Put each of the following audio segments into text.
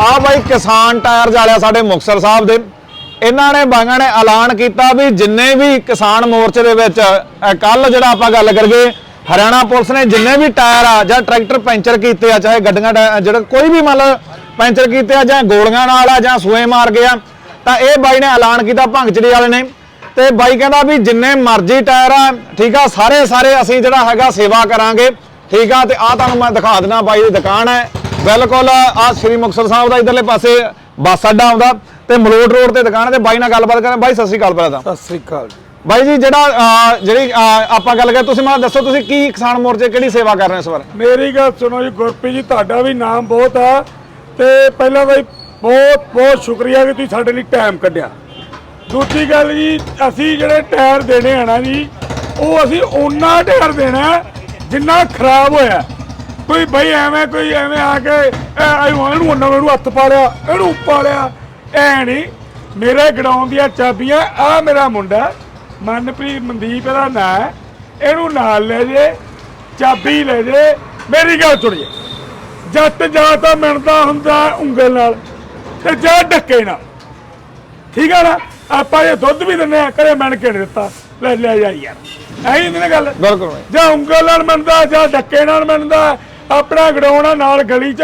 ਆ ਬਾਈ ਕਿਸਾਨ ਟਾਇਰ ਜਾਲਿਆ ਸਾਡੇ ਮੁਕਤਸਰ ਸਾਹਿਬ ਦੇ। ਇਹਨਾਂ ਨੇ ਬਾਈਆਂ ਨੇ ਐਲਾਨ ਕੀਤਾ ਵੀ ਜਿੰਨੇ ਵੀ ਕਿਸਾਨ ਮੋਰਚੇ ਦੇ ਵਿੱਚ ਕੱਲ ਜਿਹੜਾ ਆਪਾਂ ਗੱਲ ਕਰੀਏ, ਹਰਿਆਣਾ ਪੁਲਿਸ ਨੇ ਜਿੰਨੇ ਵੀ ਟਾਇਰ ਆ ਜਾਂ ਟਰੈਕਟਰ ਪੈਂਚਰ ਕੀਤੇ ਆ, ਚਾਹੇ ਗੱਡੀਆਂ ਟਾਇਰ- ਜਿਹੜਾ ਕੋਈ ਵੀ ਮੰਨ ਪੈਂਚਰ ਕੀਤੇ ਆ ਜਾਂ ਗੋਲੀਆਂ ਨਾਲ ਆ ਜਾਂ ਸੂਏ ਮਾਰ ਗਏ ਆ, ਤਾਂ ਇਹ ਬਾਈ ਨੇ ਐਲਾਨ ਕੀਤਾ ਭੰਗਚੜੀ ਵਾਲੇ ਨੇ। ਤੇ ਬਾਈ ਕਹਿੰਦਾ ਵੀ ਜਿੰਨੇ ਮਰਜ਼ੀ ਟਾਇਰ ਆ, ਠੀਕ ਆ ਸਾਰੇ ਸਾਰੇ ਅਸੀਂ ਜਿਹੜਾ ਹੈਗਾ ਸੇਵਾ ਕਰਾਂਗੇ। ਠੀਕ ਆ, ਤੇ ਆ ਤੁਹਾਨੂੰ ਮੈਂ ਦਿਖਾ ਦਿੰਦਾ ਬਾਈ ਦੀ ਦੁਕਾਨ ਹੈ। ਬਿਲਕੁਲ ਆ ਸ੍ਰੀ ਮੁਕਤਸਰ ਸਾਹਿਬ ਦਾ ਇਧਰਲੇ ਪਾਸੇ ਬੱਸ ਅੱਡਾ ਆਉਂਦਾ ਤੇ ਮਲੋਟ ਰੋਡ ਤੇ ਦੁਕਾਨ ਹੈ ਤੇ ਬਾਈ ਨਾਲ ਗੱਲਬਾਤ ਕਰਾਂ। ਬਾਈ ਸਤਿ ਸ੍ਰੀ ਅਕਾਲ ਪਹਿਲਾਂ ਤਾਂ। ਸਤਿ ਸ੍ਰੀ ਅਕਾਲ ਬਾਈ ਜੀ ਜਿਹੜਾ ਜਿਹੜੀ ਆਪਾਂ ਗੱਲ ਕਰ ਤੁਸੀਂ ਮੈਨੂੰ ਦੱਸੋ ਤੁਸੀਂ ਕੀ ਕਿਸਾਨ ਮੋਰਚੇ ਕਿਹੜੀ ਸੇਵਾ ਕਰ ਰਹੇ ਹੋ ਇਸ ਵਾਰ? ਮੇਰੀ ਗੱਲ ਸੁਣੋ ਜੀ ਗੁਰਪ੍ਰੀਤ ਜੀ ਤੁਹਾਡਾ ਵੀ ਨਾਮ ਬਹੁਤ ਆ ਤੇ ਪਹਿਲਾਂ ਜੀ ਬਹੁਤ ਬਹੁਤ ਸ਼ੁਕਰੀਆ ਕਿ ਤੁਸੀਂ ਸਾਡੇ ਲਈ ਟਾਈਮ ਕੱਢਿਆ। ਦੂਜੀ ਗੱਲ ਜੀ ਅਸੀਂ ਜਿਹੜੇ ਟਾਇਰ ਦੇਣੇ ਆ ਨਾ ਜੀ ਉਹ ਅਸੀਂ ਓਨਾ ਟਾਇਰ ਦੇਣਾ ਜਿੰਨਾ ਖਰਾਬ ਹੋਇਆ। ਕੋਈ ਬਈ ਐਵੇਂ ਕੋਈ ਐਵੇਂ ਆ ਕੇ ਐ ਇਹਨੂੰ ਉਹਨਾਂ ਨੂੰ ਹੱਥ ਪਾ ਲਿਆ ਇਹਨੂੰ ਪਾ ਲਿਆ। ਐ ਨਹੀਂ ਮੇਰੇ ਗਡਾਉਣ ਦੀਆਂ ਚਾਬੀਆਂ ਆ ਮੇਰਾ ਮੁੰਡਾ ਮਨਪ੍ਰੀਤ ਮਨਦੀਪ ਇਹਦਾ ਨਾਂ ਹੈ। ਇਹਨੂੰ ਨਾਲ ਲੈ ਜੇ ਚਾਬੀ ਲੈ ਜੇ ਮੇਰੀ ਗੱਲ ਸੁਣੀਏ। ਜੱਟ ਜਾ ਤਾਂ ਮਿਲਦਾ ਹੁੰਦਾ ਉਂਗਲ ਨਾਲ ਤੇ ਜਾ ਡੱਕੇ ਨਾਲ। ਠੀਕ ਆ ਨਾ? ਆਪਾਂ ਇਹ ਦੁੱਧ ਵੀ ਦਿੰਨੇ ਆ ਕਦੇ ਮਣ ਕੇ ਨਹੀਂ ਦਿੱਤਾ। ਲੈ ਲੈ ਜਾ ਯਾਰ। ਐਂ ਹੁੰਦੀ ਨਾ ਗੱਲ? ਬਿਲਕੁਲ ਜਾਂ ਉਂਗਲ ਨਾਲ ਮੰਨਦਾ ਜਾਂ ਡੱਕੇ ਨਾਲ ਮੰਨਦਾ ਆਪਣਾ ਗਡਾਉਣਾ ਨਾਲ ਗਲੀ 'ਚ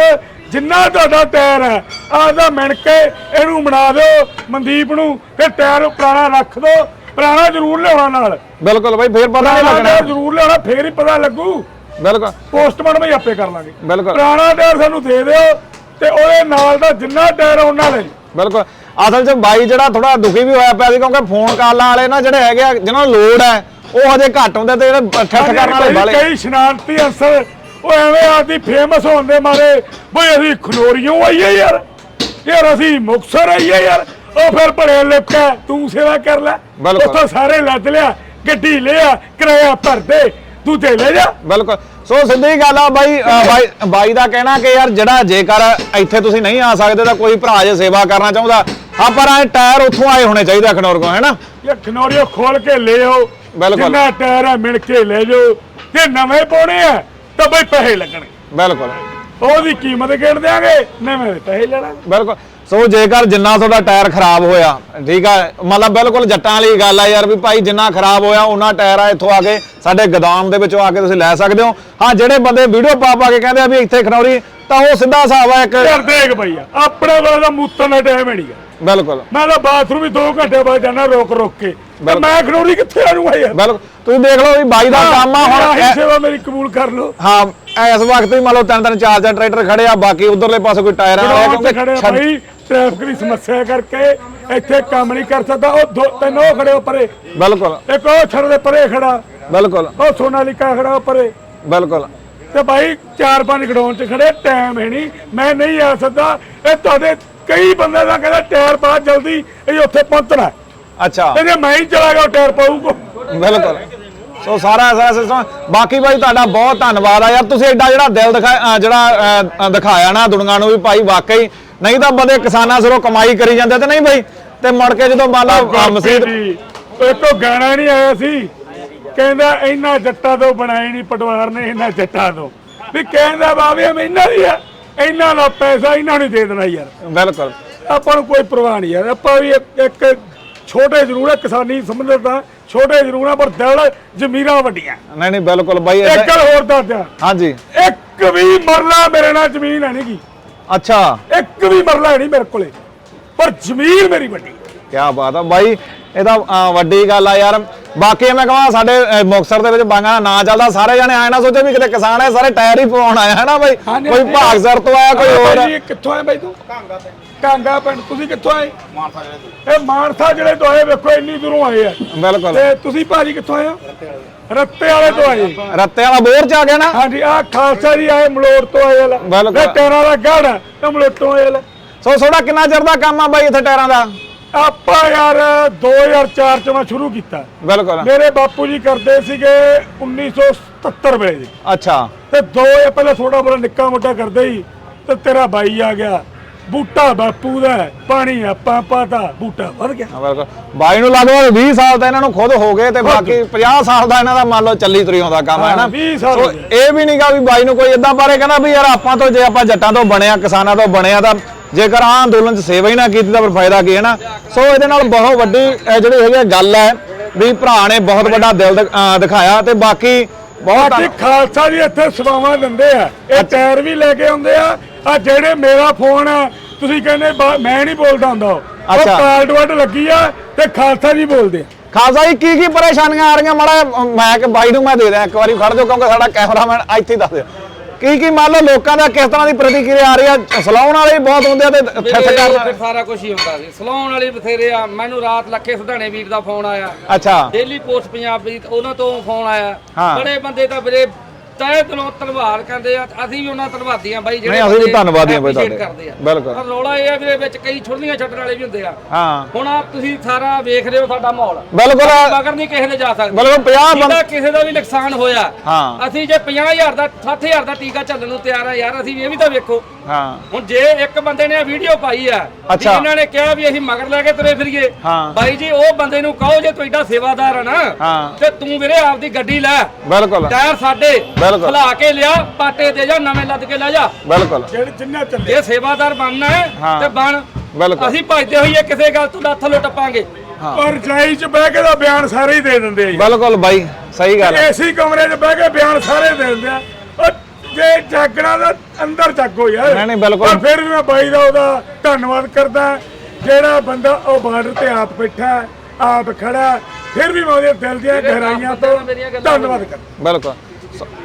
ਜਿੰਨਾ ਤੁਹਾਡਾ ਟਾਇਰ ਹੈ ਆਦਾ ਮਿਣ ਕੇ ਇਹਨੂੰ ਬਣਾ ਦਿਓ ਮਨਦੀਪ ਨੂੰ ਫਿਰ ਟਾਇਰ ਪੁਰਾਣਾ ਰੱਖ ਦਿਓ ਪੁਰਾਣਾ ਜ਼ਰੂਰ ਲਿਆਉਣਾ ਨਾਲ। ਬਿਲਕੁਲ ਬਾਈ ਫੇਰ ਪਤਾ ਨਹੀਂ ਪੁਰਾਣਾ ਲੱਗਣਾ। ਟਾਇਰ ਜ਼ਰੂਰ ਲਿਆਉਣਾ ਫੇਰ ਹੀ ਪਤਾ ਲੱਗੂ। ਬਿਲਕੁਲ। ਪੋਸਟਮਾਰਟਮ ਹੀ ਆਪੇ ਕਰ ਲਾਂਗੇ। ਬਿਲਕੁਲ। ਪੁਰਾਣਾ ਟਾਇਰ ਸਾਨੂੰ ਦੇ ਦਿਓ ਤੇ ਉਹਦੇ ਨਾਲ ਦਾ ਜਿੰਨਾ ਟਾਇਰ ਉਹਨਾਂ ਲੈ ਜਾਓ। ਬਿਲਕੁਲ। ਅਸਲ 'ਚ ਬਾਈ ਜਿਹੜਾ ਥੋੜਾ ਦੁਖੀ ਵੀ ਹੋਇਆ ਪਿਆ ਸੀ ਕਿਉਂਕਿ ਫੋਨ ਕਾਲਾਂ ਵਾਲੇ ਨਾ ਜਿਹੜੇ ਹੈਗੇ ਆ ਜਿਨ੍ਹਾਂ ਨੂੰ ਲੋੜ ਹੈ ਉਹ ਹਜੇ ਘੱਟ ਹੁੰਦੇ ਤੇ ਜਿਹੜੇ ਠੱਠ ਕਰਨ ਵਾਲੇ ਵਾਲੇ ਕਈ ਸ਼ਨਾਨਤੀ ਅਨਸਰ ਉਹ ਐਵੇਂ ਆਦੀ ਫੇਮਸ ਹੋਣ ਦੇ ਮਾਰੇ ਬਈ ਅਸੀਂ ਖਨੋਰੀਓਂ ਆਈਏ ਯਾਰ। ਯਾਰ ਅਸੀਂ ਮੁਕਸਰ ਆਈਏ ਯਾਰ। ਉਹ ਫਿਰ ਭੜੇ ਲਿਖਿਆ ਤੂੰ ਸੇਵਾ ਕਰ ਲੈ। ਬਿਲਕੁਲ। ਉੱਥੋਂ ਸਾਰੇ ਲੱਦ ਲਿਆ ਗੱਡੀ ਲਿਆ ਕਿਰਾਇਆ ਭਰ ਦੇ ਤੂੰ ਤੇ ਲੈ ਜਾ। ਬਿਲਕੁਲ। ਸੋ ਸਿੱਧੀ ਗੱਲ ਆ ਬਾਈ ਅ, ਬਾਈ ਬਾਈ ਦਾ ਕਹਿਣਾ ਕਿ ਯਾਰ ਜਿਹੜਾ ਜੇਕਰ ਇੱਥੇ ਤੁਸੀਂ ਨਹੀਂ ਆ ਸਕਦੇ ਤਾਂ ਕੋਈ ਭਰਾ ਜੇ ਸੇਵਾ ਕਰਨਾ ਚਾਹੁੰਦਾ ਆ ਪਰ ਐ ਟਾਇਰ ਉੱਥੋਂ ਆਏ ਹੋਣੇ ਚਾਹੀਦੇ ਆ ਖਨੌਰ ਕੋਲ ਹੈਨਾ ਇਹ ਖਨੋਰੀਓ ਖੋਲ ਕੇ ਲੈ ਆਓ। ਬਿਲਕੁਲ। ਜਿੰਨਾ ਟਾਇਰ ਹੈ ਮਿਣ ਕੇ ਲੈ ਜਾਓ। ਜੇ ਨਵੇਂ ਪਾਉਣੇ ਆ। ਤਾਂ ਬਈ ਪੈਸੇ ਲੱਗਣਗੇ ਬਿਲਕੁਲ। ਉਹਦੀ ਕੀਮਤ ਗਿਣ ਦਿਆਂਗੇ ਨਵੇਂ ਦੇ ਪੈਸੇ ਲੈਣਾ। ਬਿਲਕੁਲ। ਸੋ ਜੇਕਰ ਜਿੰਨਾ ਤੁਹਾਡਾ ਟਾਇਰ ਖਰਾਬ ਹੋਇਆ ਠੀਕ ਆ ਮਤਲਬ ਬਿਲਕੁਲ ਜੱਟਾਂ ਵਾਲੀ ਗੱਲ ਆ ਯਾਰ ਵੀ ਭਾਈ ਜਿੰਨਾ ਖਰਾਬ ਹੋਇਆ ਉਹਨਾਂ ਟਾਇਰ ਆ ਇੱਥੋਂ ਆ ਕੇ ਸਾਡੇ ਗਦਾਮ ਦੇ ਵਿੱਚੋਂ ਆ ਕੇ ਤੁਸੀਂ ਲੈ ਸਕਦੇ ਹੋ। ਹਾਂ ਜਿਹੜੇ ਬੰਦੇ ਵੀਡੀਓ ਪਾ ਪਾ ਕੇ ਕਹਿੰਦੇ ਆ ਵੀ ਇੱਥੇ ਖਨੌਰੀ ਤਾਂ ਉਹ ਸਿੱਧਾ ਹਿਸਾਬ ਆ ਇੱਕ ਯਾਰ ਦੇਖ ਭਈਆ ਆਪਣੇ ਵੇਲੇ ਦਾ ਮੂਤਨ ਦਾ ਟਾਈਮ ਹੀ ਨਹੀਂਗਾ ਬਿਲਕੁਲ। ਮੈਂ ਤਾਂ ਬਾਥਰੂਮ ਵੀ 2 ਘੰਟੇ ਬਾਅਦ ਜਾਣਾ ਰੋਕ ਰੋਕ ਕੇ। ਤੇ ਮੈਂ ਖਨੋਰੀ ਕਿੱਥੇ ਆ ਜਾਊਂਗਾ ਯਾਰ? ਬਿਲਕੁਲ। ਤੁਸੀਂ ਦੇਖ ਲਓ ਵੀ ਬਾਈ ਦਾ ਕੰਮ ਆ ਹੁਣ ਇਹ- ਸੇਵਾ ਮੇਰੀ ਕਬੂਲ ਕਰ ਲਓ। ਹਾਂ ਇਸ ਵਕਤ ਵੀ ਮੰਨ ਲਓ ਤਿੰਨ ਤਿੰਨ ਚਾਰ ਚਾਰ ਟਰੈਕਟਰ ਖੜੇ ਆ ਬਾਕੀ ਉਧਰਲੇ ਪਾਸੇ ਕੋਈ ਟਾਇਰਾਂ ਵਾਲੇ ਆ ਗਰਾਊਂਡ ਤੇ ਖੜੇ ਆ ਛੱਡ- ਭਾਈ ਟ੍ਰੈਫਿਕ ਦੀ ਸਮੱਸਿਆ ਕਰਕੇ ਇੱਥੇ ਕੰਮ ਨਹੀਂ ਕਰ ਸਕਦਾ। ਉਹ ਦੋ ਤਿੰਨ ਉਹ ਖੜੇ ਪਰੇ। ਬਿਲਕੁਲ। ਇੱਕ ਉਹ ਛੜ ਦੇ ਪਰੇ ਖੜਾ। ਬਿਲਕੁਲ। ਉਹ ਸੋਨਾਲੀਕਾ ਖੜਾ ਪਰੇ। ਬਿਲਕੁਲ। ਤੇ ਭਾਈ ਚਾਰ ਪੰਜ ਗਰਾਊਂਡ 'ਚ ਖੜੇ ਟਾਈਮ ਹੈ ਨਹੀਂ। ਮੈਂ ਨਹੀਂ ਆ ਸਕਦਾ। ਇਹ ਤੁਹਾਡੇ ਕਈ ਬੰਦੇ ਦਾ ਕਹਿੰਦਾ ਟਾਇਰ ਪਾ ਜਲਦੀ ਇਹ ਉੱਥੇ ਪਹੁੰਚਣਾ। ਅੱਛਾ। ਤੇ ਜੇ ਮੈਂ ਹੀ ਚਲਾ ਗਿਆ ਉਹ ਟਾਇਰ ਪਾਊਗਾ। ਬਿਲਕੁਲ। ਸੋ ਸਾਰਾ ਸਾਰਾ ਸਿਸਟਮ ਬਾਕੀ ਭਾਈ ਤੁਹਾਡਾ ਬਹੁਤ ਧੰਨਵਾਦ ਆ ਯਾਰ ਤੁਸੀਂ ਐਡਾ ਜਿਹੜਾ ਦਿਲ ਦਿਖਾ ਜਿਹੜਾ ਦਿਖਾਇਆ ਨਾ ਦੁਨੀਆ ਨੂੰ ਵੀ ਭਾਈ ਵਾਕਈ। ਨਹੀਂ ਤਾਂ ਬੰਦੇ ਕਿਸਾਨਾਂ ਸਿਰੋਂ ਕਮਾਈ ਕਰੀ ਜਾਂਦੇ ਤੇ ਨਹੀਂ ਭਾਈ? ਤੇ ਮੁੜ ਕੇ ਜਦੋਂ ਮੰਨ ਲਓ ਅ, ਮਸੀਤ ਇੱਕੋ ਗਾਣਾ ਨਹੀਂ ਆਇਆ ਸੀ। ਕਹਿੰਦਾ ਇਹਨਾਂ ਜੱਟਾਂ ਤੋਂ ਬਣਾਈ ਨਹੀਂ ਪਟਵਾਰ ਨੇ ਇਹਨਾਂ ਜੱਟਾਂ ਤੋਂ। ਵੀ ਕਹਿੰਦਾ ਬਾਵੇ ਮੈਂ ਇਹਨਾਂ ਦੀ ਆ। ਇਹਨਾਂ ਦਾ ਪੈਸਾ ਇਹਨਾਂ ਨੂੰ ਦੇ ਦੇਣਾ ਯਾਰ। ਬਿਲਕੁਲ। ਆਪਾਂ ਨੂੰ ਕੋਈ ਪਰਵਾਹ ਨਹੀਂ ਯਾਰ। ਆਪਾਂ ਵੀ ਇੱਕ ਇੱਕ ਛੋਟੇ ਜ਼ਰੂਰ ਹੈ ਕਿਸਾਨੀ ਸੰਬੰਧਤ ਆ ਛੋਟੇ ਜ਼ਰੂਰ ਆ ਪਰ ਦਿਲ ਜ਼ਮੀਰਾਂ ਵੱਡੀਆਂ। ਨਹੀਂ ਨਹੀਂ ਬਿਲਕੁਲ ਬਾਈ ਇੱਕ ਗੱਲ ਹੋਰ ਦੱਸ ਦਿਆਂ। ਹਾਂਜੀ। ਇੱਕ ਵੀ ਮਰਲਾ ਮੇਰੇ ਨਾਲ ਜ਼ਮੀਨ ਹੈ ਨਹੀਂਗੀ ਅੱਛਾ। ਇੱਕ ਵੀ ਮਰਲਾ ਨਹੀਂ ਮੇਰੇ ਕੋਲੇ। ਪਰ ਜ਼ਮੀਨ ਮੇਰੀ ਵੱਡੀ। ਕੀ ਬਾਤ ਆ ਬਾਈ ਇਹ ਤਾਂ ਅ, ਵੱਡੀ ਗੱਲ ਆ ਯਾਰ। ਬਾਕੀ ਮੈਂ ਕਹਾਂ ਸਾਡੇ ਅ, ਮੁਕਤਸਰ ਦੇ ਵਿੱਚ ਬਾਂਗਾ ਦਾ ਨਾਂ ਚੱਲਦਾ ਸਾਰੇ ਜਣੇ ਆਏ ਨਾ ਸੋਚੇ ਵੀ ਕਿਤੇ ਕਿਸਾਨ ਹੈ ਸਾਰੇ ਟਾਇਰ ਹੀ ਪਵਾਉਣ ਆਇਆ ਹੈ ਨਾ ਬਾਈ? ਕੋਈ। ਭਾਗਸਰ ਤੋਂ ਆਇਆ ਕੋਈ ਹੋਰ? ਜੀ, ਕਿੱਥੋਂ ਆਏ ਬਾਈ ਤੂੰ? ਕਾਂਗਾ ਕਾਂਗਾ ਪਿੰਡ ਤੁਸੀਂ ਕਿੱਥੋਂ ਆਏ? ਮਾਨਸਾ ਜਿਹੜੇ ਇਹ ਮਾਨਸਾ ਜਿਹੜੇ ਤੋਂ ਆਏ ਵੇਖੋ ਇੰਨੀ ਦੂਰੋਂ ਆਏ ਆ। ਬਿਲਕੁਲ। ਤੇ ਤੁਸੀਂ ਭਾਜੀ ਕਿੱਥੋਂ ਆਏ ਹੋ? ਰੱਤੇ ਵਾਲੇ ਤੋਂ ਆਏ। ਰੱਤੇ ਵਾਲਾ ਬੋਰ ਚ ਆ ਗਿਆ ਨਾ? ਹਾਂਜੀ ਆ ਖਾਲਸਾ ਜੀ ਆਏ ਮਲੋੜ ਤੋਂ ਆਏ ਵਾਲਾ। ਬਿਲਕੁਲ। ਟੈਰਾਂ ਦਾ ਗੜ ਤੇ ਮਲੋੜ ਤੋਂ ਆਏ ਵਾਲਾ। ਸੋ ਤੁਹਾਡਾ ਕਿੰਨਾ ਚਿਰ ਦਾ ਕੰਮ ਆ ਬਾਈ ਇੱਥੇ ਟਾਇਰਾਂ ਦਾ? ਆਪਾਂ ਯਾਰ 2004 ਚ ਮੈਂ ਸ਼ੁਰੂ ਕੀਤਾ। ਬਿਲਕੁਲ। ਮੇਰੇ ਬਾਪੂ ਜੀ ਕਰਦੇ ਸੀਗੇ 1977 ਵੇਲੇ। ਜੀ ਅੱਛਾ। ਤੇ ਦੋ ਇਹ ਪਹਿਲਾਂ ਥੋੜਾ ਬੜਾ ਨਿੱਕਾ ਮੋਟਾ ਕਰਦੇ ਹੀ ਤੇ ਤੇਰਾ ਬਾਈ ਆ ਗਿਆ। ਬੂਟਾ ਬਾਪੂ ਦਾ ਹੈ, ਪਾਣੀ ਆਪਾਂ ਪਾਤਾ ਬੂਟਾ ਵਧ ਗਿਆ। ਬਿਲਕੁਲ। ਬਾਈ ਨੂੰ ਲਗਭਗ 20 ਸਾਲ ਤਾਂ ਇਹਨਾਂ ਨੂੰ ਖੁਦ ਹੋ ਗਏ ਤੇ ਬਾਕੀ 50 ਸਾਲ ਦਾ ਇਹਨਾਂ ਦਾ ਮੰਨ ਲਓ ਚੱਲੀ ਤੁਰੀ ਆਉਂਦਾ ਕੰਮ ਹੈ ਨਾ? ਹਾਂ, 20 ਸਾਲ ਸੋ ਗਏ। ਇਹ ਵੀ ਨਹੀਂਗਾ ਵੀ ਬਾਈ ਨੂੰ ਕੋਈ ਇਦਾਂ ਬਾਰੇ ਕਹਿੰਦਾ ਵੀ ਯਾਰ ਆਪਾਂ ਤੋਂ ਜੇ ਆਪਾਂ ਜੱਟਾਂ ਤੋਂ ਬਣਿਆ ਕਿਸਾਨਾਂ ਤੋਂ ਬਣਿਆ ਤਾਂ ਜੇਕਰ ਆ ਅੰਦੋਲਨ 'ਚ ਸੇਵਾ ਹੀ ਨਾ ਕੀਤੀ ਤਾਂ ਫਿਰ ਫਾਇਦਾ ਕੀ ਹੈ ਨਾ? ਸੋ ਇਹਦੇ ਨਾਲ ਬਹੁਤ ਵੱਡੀ ਅਹ, ਜਿਹੜੀ ਹੈਗੀ ਆ ਗੱਲ ਹੈ ਵੀ ਭਰਾ ਨੇ ਬਹੁਤ ਵੱਡਾ ਦਿਲ ਦਿਖ- ਅਹ, ਦਿਖਾਇਆ ਤੇ ਬਾਕੀ ਬਹੁਤ ਬਾਕੀ ਖਾਲਸਾ ਜੀ ਇੱਥੇ ਸੇਵਾਵਾਂ ਦਿੰਦੇ ਆ। ਇਹ ਟਾਇਰ ਵੀ ਲੈ ਕੇ ਆਉਂਦੇ ਆ। ਆ ਜਿਹੜੇ ਮੇਰਾ ਫੋਨ ਆ ਤੁਸੀਂ ਕਹਿੰਦੇ ਬਾ- ਮੈਂ ਨਹੀਂ ਬੋਲਦਾ ਹੁੰਦਾ ਉਹ। ਅੱਛਾ। ਕਾਲ ਡਵਟ ਲੱਗੀ ਆ ਤੇ ਖਾਲਸਾ ਜੀ ਬੋਲਦੇ ਆ। ਖਾਲਸਾ ਜੀ ਕੀ ਕੀ ਪਰੇਸ਼ਾਨੀਆਂ ਆ ਰਹੀਆਂ? ਮਾੜਾ ਜਿਹਾ ਮੈਂ ਕਿ ਬਾਈ ਨੂੰ ਮੈਂ ਦੇ ਦਿਆਂ ਇੱਕ ਵਾਰੀ ਖੜ ਜਾਓ ਕਿਉਂਕਿ ਸਾਡਾ ਕੈਮਰਾਮੈਨ ਇੱਥੇ ਹੀ ਦੱਸ ਦਿਓ। ਕੀ ਕੀ ਮੰਨ ਲਓ ਲੋਕਾਂ ਦਾ ਕਿਸ ਤਰ੍ਹਾਂ ਦੀ ਪ੍ਰਤੀਕਿਰਿਆ ਆ ਰਹੀ ਆ? ਸਲਾਉਣ ਵਾਲੇ ਵੀ ਬਹੁਤ ਹੁੰਦੇ ਆ ਤੇ ਮੇਰੇ ਕਰਨ। ਫਿਰ ਸਾਰਾ ਕੁਝ ਹੀ ਹੁੰਦਾ ਸੀ। ਸਲਾਉਣ ਵਾਲੇ ਬਥੇਰੇ ਆ। ਮੈਨੂੰ ਰਾਤ ਲੱਖੇ ਸੁਧਾਣੇ ਵੀਰ ਦਾ ਫੋਨ ਆਇਆ। ਅੱਛਾ। ਡੇਲੀ ਪੋਸਟ ਪੰਜਾਬੀ ਉਹਨਾਂ ਤੋਂ ਫੋਨ ਆਇਆ। ਹਾਂ। ਬੜੇ ਬੰਦੇ ਤਾਂ ਵੀਰੇ ਤੈ ਦਿਲੋਂ ਧੰਨਵਾਦ ਕਰਦੇ ਆ ਅਸੀਂ ਵੀ ਉਹਨਾਂ ਧੰਨਵਾਦੀ ਆ ਬਾਈ ਨਹੀਂ, ਅਸੀਂ ਵੀ ਬੰਦੇ ਧੰਨਵਾਦੀ ਆ ਬਾਈ appreciate ਤੁਹਾਡੇ। ਕਰਦੇ ਆ ਬਿਲਕੁਲ। ਪਰ ਰੌਲਾ ਇਹ ਆ ਵੀ ਇਹਦੇ ਵਿੱਚ ਕਈ ਛੁੱਟੀਆਂ ਛੱਡਣ ਵਾਲੇ ਵੀ ਹੁੰਦੇ ਆ ਹਾਂ ਹੁਣ ਆ ਤੁਸੀਂ ਸਾਰਾ ਵੇਖ ਰਹੇ ਹੋ ਸਾਡਾ ਮਾਹੌਲ ਬਿਲਕੁਲ ਮਗਰ ਨਹੀਂ ਕਿਸੇ ਦੇ ਜਾ ਸਕਦੇ ਬਿਲਕੁਲ 50 ਬੰਦ ਜਿਹਦਾ ਕਿਸੇ ਦਾ ਵੀ ਨੁਕਸਾਨ ਹੋਇਆ ਹਾਂ। ਅਸੀਂ ਜੇ 50000 ਦਾ 60000 ਦਾ ਟੀਕਾ ਚੱਲਣ ਨੂੰ ਤਿਆਰ ਆ ਯਾਰ ਅਸੀਂ ਇਹ ਵੀ ਤਾਂ ਵੇਖੋ ਹਾਂ ਹੁਣ ਜੇ ਇੱਕ ਬੰਦੇ ਨੇ ਵੀਡੀਓ ਪਾਈ ਆ ਵੀ ਅੱਛਾ। ਇਹਨਾਂ ਨੇ ਕਿਹਾ ਵੀ ਅਸੀਂ ਮਗਰ ਲੈ ਕੇ ਤੁਰੇ ਫਿਰੀਏ ਹਾਂ। ਬਾਈ ਜੀ ਉਹ ਬੰਦੇ ਨੂੰ ਕਹੋ ਜੇ ਤੂੰ ਏਡਾ ਸੇਵਾਦਾਰ ਆ ਨਾ ਹਾਂ। ਤੇ ਤੂੰ ਵੀਰੇ ਆਪਦੀ ਗੱਡੀ ਲੈ ਬਿਲਕੁਲ ਟਾਇਰ ਸਾਡੇ ਬਿਲਕੁਲ। ਖਲਾ ਕੇ ਲਿਆ ਪਾਟੇ ਦੇ ਜਾ ਨਵੇਂ ਲੱਦ ਕੇ ਲੈ ਜਾ। ਬਿਲਕੁਲ। ਜਿਹੜੇ ਜਿੰਨਾ ਚੱਲੇ। ਜੇ ਸੇਵਾਦਾਰ ਬਣਨਾ ਹੈ ਹਾਂ। ਤੇ ਬਣ। ਬਿਲਕੁਲ। ਅਸੀਂ ਭਜਦੇ ਹੋਈਏ ਕਿਸੇ ਗੱਲ ਤੋਂ ਲੱਥ ਲੋ ਟੱਪਾਂਗੇ ਔਰ ਰਜਾਈ 'ਚ ਬਹਿ ਕੇ ਦਾ ਬਿਆਨ ਸਾਰੇ ਹੀ ਦੇ ਦਿੰਦੇ ਆ। ਬਿਲਕੁਲ ਬਾਈ ਸਹੀ ਗੱਲ ਹੈ। ਏਸੀ ਕਮਰੇ 'ਚ ਬਹਿ ਕੇ ਬਿਆਨ ਸਾਰੇ ਦੇ ਦਿੰਦੇ ਆ। ਉਹ ਜੇ ਜਾਗਣਾ ਦਾ ਅੰਦਰ ਜਾਗੋ ਯਾਰ। ਨਹੀਂ, ਨਹੀਂ, ਬਿਲਕੁਲ। ਪਰ ਫਿਰ ਵੀ ਮੈਂ ਬਾਈ ਦਾ ਉਹਦਾ ਧੰਨਵਾਦ ਕਰਦਾ। ਜਿਹੜਾ ਬੰਦਾ ਉਹ ਬਾਰਡਰ ਤੇ ਆਪ ਬੈਠਾ ਹੈ, ਆਪ ਖੜਾ ਹੈ, ਫਿਰ ਵੀ ਮੈਂ ਉਹਦੇ ਦਿਲ ਦੀਆਂ ਗਹਿਰਾਈਆਂ ਤੋਂ ਮੇਰੀਆਂ ਗੱਲਾਂ ਧੰਨਵਾਦ ਕਰਦਾ। ਬਿਲਕੁਲ।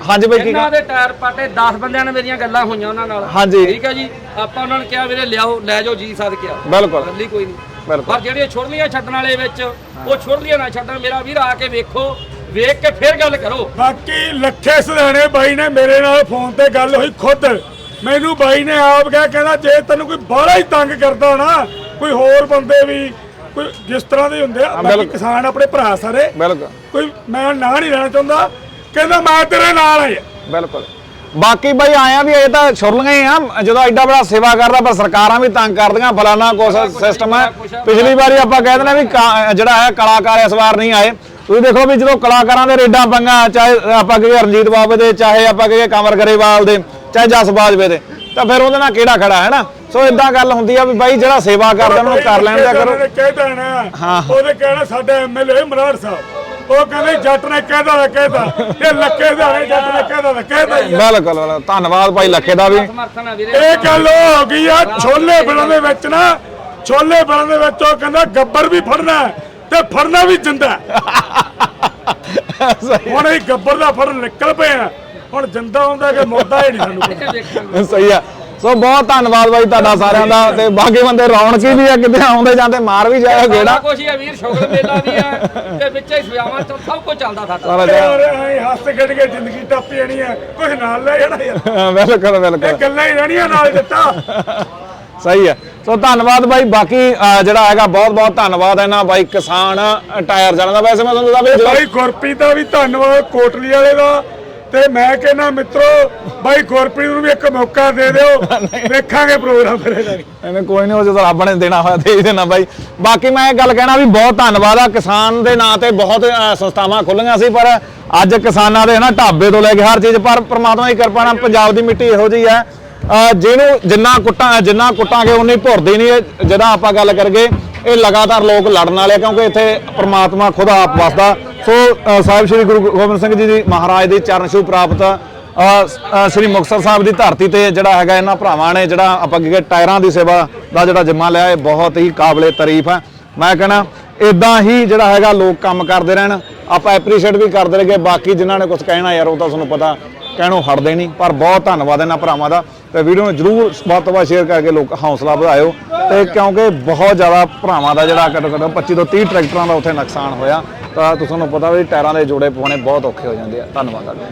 ਹਾਂਜੀ ਬਾਈ ਕੀ ਇਹਨਾਂ ਦੇ ਟਾਇਰ ਪਾਟੇ 10 ਬੰਦਿਆਂ ਨੇ ਮੇਰੀਆਂ ਗੱਲਾਂ ਹੋਈਆਂ ਉਹਨਾਂ ਨਾਲ। ਹਾਂਜੀ। ਠੀਕ ਹੈ ਜੀ? ਆਪਾਂ ਉਹਨਾਂ ਨੂੰ ਕਿਹਾ ਵੀਰੇ ਲਿਆਓ ਲੈ ਜਾਓ ਜੀ ਸਦ ਕੇ ਬਿਲਕੁਲ। ਗੱਲੀ ਕੋਈ ਨਹੀਂ। ਬਿਲਕੁਲ। ਪਰ ਜਿਹੜੀਆਂ ਛੁਰਲੀਆਂ ਛੱਡਣ ਵਾਲੇ ਵਿੱਚ ਉਹ ਛੁਰਲੀਆਂ ਨਾ ਛੱਡਣ ਮੇਰਾ ਵੀਰ ਆ ਕੇ ਵੇਖੋ ਵੇਖ ਕੇ ਫਿਰ ਗੱਲ ਕਰੋ। ਬਾਕੀ ਲੱਖੇ ਸਦਾਣੇ ਬਾਈ ਨੇ ਮੇਰੇ ਨਾਲ ਫੋਨ ਤੇ ਗੱਲ ਹੋਈ ਖੁਦ। ਮੈਨੂੰ ਬਾਈ ਨੇ ਆਪ ਕਿਹਾ ਕਹਿੰਦਾ ਜੇ ਤੈਨੂੰ ਕੋਈ ਬਾਹਲਾ ਹੀ ਤੰਗ ਕਰਦਾ ਨਾ ਕੋਈ ਹੋਰ ਬੰਦੇ ਵੀ ਕੋਈ ਜਿਸ ਤਰ੍ਹਾਂ ਦੇ ਹੁੰਦੇ ਆ ਬਾਕੀ ਬਿਲਕੁਲ। ਕਿਸਾਨ ਆਪਣੇ ਭਰਾ ਸਾਰੇ ਬਿਲਕੁਲ। ਕੋਈ ਮੈਂ ਨਾਂ ਨਹੀਂ ਲੈਣਾ ਚਾਹੁੰਦਾ ਕਹਿੰਦਾ ਮੈਂ ਤੇਰੇ ਨਾਲ ਆ। ਬਿਲਕੁਲ। ਬਾਕੀ ਬਈ ਆਇਆ ਵੀ ਇਹ ਤਾਂ ਛੁਰਲੀਆਂ ਹੀ ਆ ਜਦੋਂ ਐਡਾ ਬੜਾ ਸੇਵਾ ਕਰਦਾ ਪਰ ਸਰਕਾਰਾਂ ਵੀ ਤੰਗ ਕਰਦੀਆਂ ਫਲਾਨਾ ਕੁਛ ਸਿਸਟਮ ਹੈ। ਪਿਛਲੀ ਵਾਰੀ ਆਪਾਂ ਕਹਿ ਦਿੰਦੇ ਵੀ ਜਿਹੜਾ ਹੈ ਕਲਾਕਾਰ ਇਸ ਵਾਰ ਨਹੀਂ ਆਏ। ਤੁਸੀਂ ਦੇਖੋ ਵੀ ਜਦੋਂ ਕਲਾਕਾਰਾਂ ਦੇ ਰੇਡਾਂ ਪੰਗਾ ਚਾਹੇ ਆਪਾਂ ਕਹੀਏ ਰਣਜੀਤ ਬਾਬੇ ਦੇ ਚਾਹੇ ਆਪਾਂ ਕਹੀਏ ਕਮਰ ਗਰੇਵਾਲ ਦੇ ਚਾਹੇ ਜਸ ਬਾਜਵੇ ਦੇ ਤਾਂ ਫਿਰ ਉਹਦੇ ਨਾਲ ਕਿਹੜਾ ਖੜਾ ਹੈ ਨਾ? ਸੋ ਇਦਾਂ ਗੱਲ ਹੁੰਦੀ ਆ ਵੀ ਬਾਈ ਜਿਹੜਾ ਸੇਵਾ ਕਰਦਾ ਉਹਨੂੰ ਕਰ ਲੈਣ ਦਿਆ ਕਰੋ। ਕਹਿ ਦੇਣਾ। ਹਾਂ। ਉਹਦੇ ਕਹਿਣਾ ਸਾਡਾ ਐਮਐਲਏ ਮਰਾੜ ਸਾਹਿਬ। ਉਹ ਕਹਿੰਦੇ ਜੱਟ ਨੇ ਕਹਿਦਾ ਤਾਂ ਕਹਿਦਾ ਇਹ ਲੱਕੇ ਦਾ ਜੱਟ ਨੇ ਕਹਿਦਾ ਤਾਂ ਕਹਿਦਾ ਹੀ ਆ। ਬਿਲਕੁਲ ਬਿਲਕੁਲ। ਧੰਨਵਾਦ ਭਾਈ ਲੱਖੇ ਦਾ ਵੀ ਸਮਰਥਨ ਆ ਵੀਰੇ ਇਹ ਗੱਲ ਉਹ ਹੋ ਗਈ ਆ ਛੋਲੇ ਬਲਾਂ ਦੇ ਵਿੱਚ ਨਾ ਛੋਲੇ ਬਲਾਂ ਦੇ ਵਿੱਚ ਉਹ ਕਹਿੰਦਾ ਗੱਬਰ ਵੀ ਫੜਨਾ ਹੈ ਤੇ ਫੜਨਾ ਵੀ ਜਿੰਦਾ ਹੈ। ਸਹੀ ਹੁਣ ਇਹ ਗੱਬਰ ਦਾ ਫੜਨ ਨਿਕਲ ਪਏ ਆ ਹੁਣ ਜਿੰਦਾ ਹੁੰਦਾ ਕਿ ਮੁੱਦਾ ਹੀ ਨਹੀਂ ਸਾਨੂੰ ਵੇਖਣ ਸਹੀ ਆ ਸੋ ਬਹੁਤ ਧੰਨਵਾਦ ਬਾਈ ਤੁਹਾਡਾ ਸਾਰਿਆਂ ਦਾ ਤੇ ਬਾਕੀ ਬੰਦੇ ਰੌਣਕ ਹੀ ਵੀ ਆ ਕਿਤੇ ਆਉਂਦੇ ਜਾਂਦੇ ਮਾਰ ਵੀ ਜਾਇਆ ਗੇੜਾ। ਕੁਛ ਹੀ ਆ ਵੀਰ ਸ਼ੁਗਰ ਮੇਲਾ ਵੀ ਆ ਤੇ ਵਿੱਚ ਹੀ ਸਵਾਵਾਂ ਚ ਸਭ ਕੁਝ ਚੱਲਦਾ ਸਾਡਾ। ਸਾਰਾ ਤੇ ਜਾ- ਹੋਰ ਐਂ ਹੱਸ ਖੇਡ ਕੇ ਜ਼ਿੰਦਗੀ ਟੱਪ ਜਾਣੀ ਆ। ਕੁਝ ਨਾਲ ਲੈ ਜਾਣਾ ਯਾਰ। ਬਿਲਕੁਲ ਇਹ ਬਿਲਕੁਲ ਗੱਲਾਂ ਹੀ ਰਹਿਣੀਆਂ ਨਾਲ ਦਿੱਤਾ। ਸਹੀ ਹੈ ਸੋ ਧੰਨਵਾਦ ਬਾਈ ਬਾਕੀ ਅਹ, ਜਿਹੜਾ ਹੈਗਾ ਬਹੁਤ ਬਹੁਤ ਧੰਨਵਾਦ ਇਹਨਾਂ ਬਾਈ ਕਿਸਾਨ ਅ, ਟਾਇਰ ਜਾਣ ਦਾ। ਵੈਸੇ ਮੈਂ ਤੁਹਾਨੂੰ ਦੱਸਦਾ ਵੀ ਜਦੋਂ- ਬਾਈ ਗੁਰਪ੍ਰੀਤ ਦਾ ਵੀ ਧੰਨਵਾਦ ਕੋਟਲੀ ਵਾਲੇ ਦਾ। ਤੇ ਮੈਂ ਕਹਿੰਦਾ ਮਿੱਤਰੋ ਬਾਈ ਗੁਰਪ੍ਰੀਤ ਨੂੰ ਵੀ ਇੱਕ ਮੌਕਾ ਦੇ ਦਿਓ। ਵੇਖਾਂਗੇ ਪ੍ਰੋਗਰਾਮ ਫਿਰ ਇਹਦਾ ਵੀ। ਐਵੇਂ ਕੋਈ ਨਹੀਂ ਉਹ ਜਦੋਂ ਰੱਬ ਨੇ ਦੇਣਾ ਹੋਇਆ ਦੇ ਦੇਣਾ ਬਾਈ। ਬਾਕੀ ਮੈਂ ਇਹ ਗੱਲ ਕਹਿਣਾ ਵੀ ਬਹੁਤ ਧੰਨਵਾਦ ਆ। ਕਿਸਾਨ ਦੇ ਨਾਂ ਤੇ ਬਹੁਤ ਅ, ਸੰਸਥਾਵਾਂ ਖੁੱਲੀਆਂ ਸੀ ਪਰ ਅੱਜ ਕਿਸਾਨਾਂ ਦੇ ਨਾ ਢਾਬੇ ਤੋਂ ਲੈ ਕੇ ਹਰ ਚੀਜ਼ ਪਰ ਪ੍ਰਮਾਤਮਾ ਦੀ ਕਿਰਪਾ ਨਾਲ ਪੰਜਾਬ ਦੀ ਮਿੱਟੀ ਇਹੋ ਜਿਹੀ ਹੈ ਅ, ਜਿਹਨੂੰ ਜਿੰਨਾ ਕੁੱਟਾਂ ਜਿੰਨਾ ਕੁੱਟਾਂਗੇ ਉਨੀ ਭੁਰਦੀ ਨਹੀਂ ਜਿਹੜਾ ਆਪਾਂ ਗੱਲ ਕਰਗੇ ਇਹ ਲਗਾਤਾਰ ਲੋਕ ਲੜਨ ਵਾਲੇ ਆ ਕਿਉਂਕਿ ਇੱਥੇ ਪ੍ਰਮਾਤਮਾ ਖੁਦ ਆਪ ਵਸਦਾ। ਸੋ ਸਾਹਿਬ ਸ੍ਰੀ ਗੁਰੂ ਗੋਬਿੰਦ ਸਿੰਘ ਜੀ ਦੀ ਮਹਾਰਾਜ ਦੀ ਚਰਨ ਛੂਹ ਪ੍ਰਾਪਤ ਸ੍ਰੀ ਮੁਕਤਸਰ ਸਾਹਿਬ ਦੀ ਧਰਤੀ ਤੇ ਜਿਹੜਾ ਹੈਗਾ ਇਹਨਾਂ ਭਰਾਵਾਂ ਨੇ ਜਿਹੜਾ ਆਪਾਂ ਕਹੀਏ, ਟਾਇਰਾਂ ਦੀ ਸੇਵਾ ਦਾ ਜਿਹੜਾ ਜਿੰਮਾ ਲਿਆ, ਇਹ ਬਹੁਤ ਹੀ ਕਾਬਲੇ ਤਾਰੀਫ ਹੈ। ਮੈਂ ਕਹਿੰਦਾ ਇਦਾਂ ਹੀ ਜਿਹੜਾ ਹੈਗਾ ਲੋਕ ਕੰਮ ਕਰਦੇ ਰਹਿਣ, ਆਪਾਂ ਐਪਰੀਸ਼ੀਏਟ ਵੀ ਕਰਦੇ ਰਹੇ ਬਾਕੀ ਜਿਨ੍ਹਾਂ ਨੇ ਕੁਝ ਕਹਿਣਾ ਯਾਰ, ਉਹ ਤਾਂ ਤੁਹਾਨੂੰ ਪਤਾ, ਕਹਿਣੋਂ ਹਟਦੇ ਨਹੀਂ, ਪਰ ਬਹੁਤ ਧੰਨਵਾਦ ਇਹਨਾਂ ਭਰਾਵਾਂ ਦਾ। ਤੇ ਵੀਡੀਓ ਨੂੰ ਜਰੂਰ ਵੱਧ ਤੋਂ ਵੱਧ ਸ਼ੇਅਰ ਕਰਕੇ ਲੋਕ ਹੌਸਲਾ ਵਧਾਇਓ। ਤੇ ਕਿਉਂਕਿ ਬਹੁਤ ਜ਼ਿਆਦਾ ਭਰਾਵਾਂ ਦਾ ਜਿਹੜਾ ਘੱਟੋ ਘੱਟ 25 ਤੋਂ 30 ਟਰੈਕਟਰਾਂ ਦਾ ਉੱਥੇ ਨੁਕਸਾਨ ਹੋਇਆ। ਤਾਂ ਤੁਹਾਨੂੰ ਪਤਾ ਵੀ ਟਾਇਰਾਂ ਦੇ ਜੋੜੇ ਪਾਉਣੇ ਬਹੁਤ ਔਖੇ ਹੋ ਜਾਂਦੇ ਆ। ਧੰਨਵਾਦ ਤੁਹਾਡਾ।